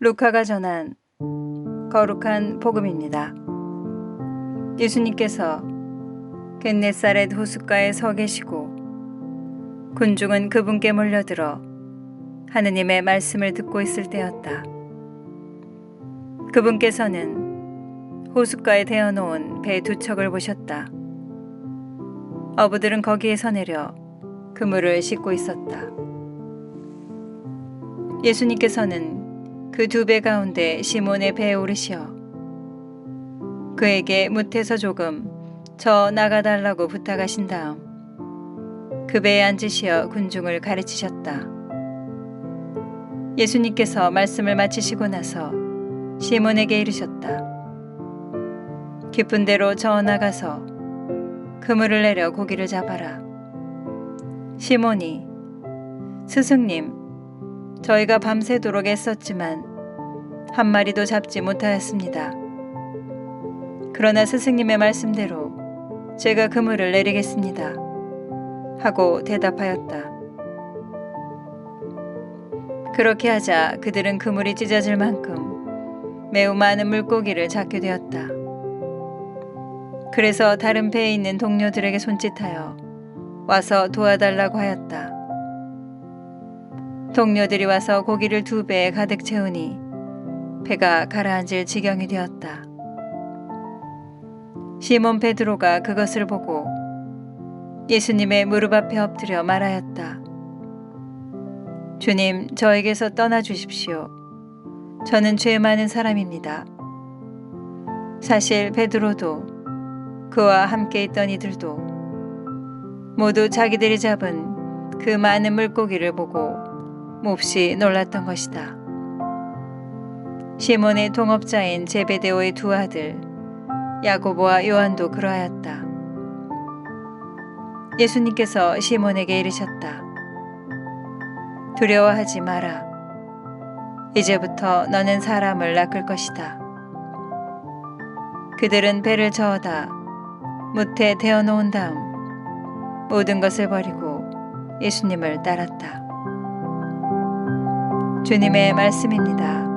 루카가 전한 거룩한 복음입니다. 예수님께서 겟네사렛 호숫가에 서 계시고 군중은 그분께 몰려들어 하느님의 말씀을 듣고 있을 때였다. 그분께서는 호숫가에 대어 놓은 배 두 척을 보셨다. 어부들은 거기에서 내려 그물을 싣고 있었다. 예수님께서는 그 두 배 가운데 시몬의 배에 오르시어 그에게 무태서 조금 저 나가달라고 부탁하신 다음 그 배에 앉으시어 군중을 가르치셨다. 예수님께서 말씀을 마치시고 나서 시몬에게 이르셨다. 깊은 데로 저 나가서 그물을 내려 고기를 잡아라. 시몬이 스승님, 저희가 밤새도록 애썼지만 한 마리도 잡지 못하였습니다. 그러나 스승님의 말씀대로 제가 그물을 내리겠습니다. 하고 대답하였다. 그렇게 하자 그들은 그물이 찢어질 만큼 매우 많은 물고기를 잡게 되었다. 그래서 다른 배에 있는 동료들에게 손짓하여 와서 도와달라고 하였다. 동료들이 와서 고기를 두 배에 가득 채우니 배가 가라앉을 지경이 되었다. 시몬 베드로가 그것을 보고 예수님의 무릎 앞에 엎드려 말하였다. 주님, 저에게서 떠나 주십시오. 저는 죄 많은 사람입니다. 사실 베드로도 그와 함께 있던 이들도 모두 자기들이 잡은 그 많은 물고기를 보고 몹시 놀랐던 것이다. 시몬의 동업자인 제베데오의 두 아들 야고보와 요한도 그러하였다. 예수님께서 시몬에게 이르셨다. 두려워하지 마라. 이제부터 너는 사람을 낚을 것이다. 그들은 배를 저어다 무태 대어 놓은 다음 모든 것을 버리고 예수님을 따랐다. 주님의 말씀입니다.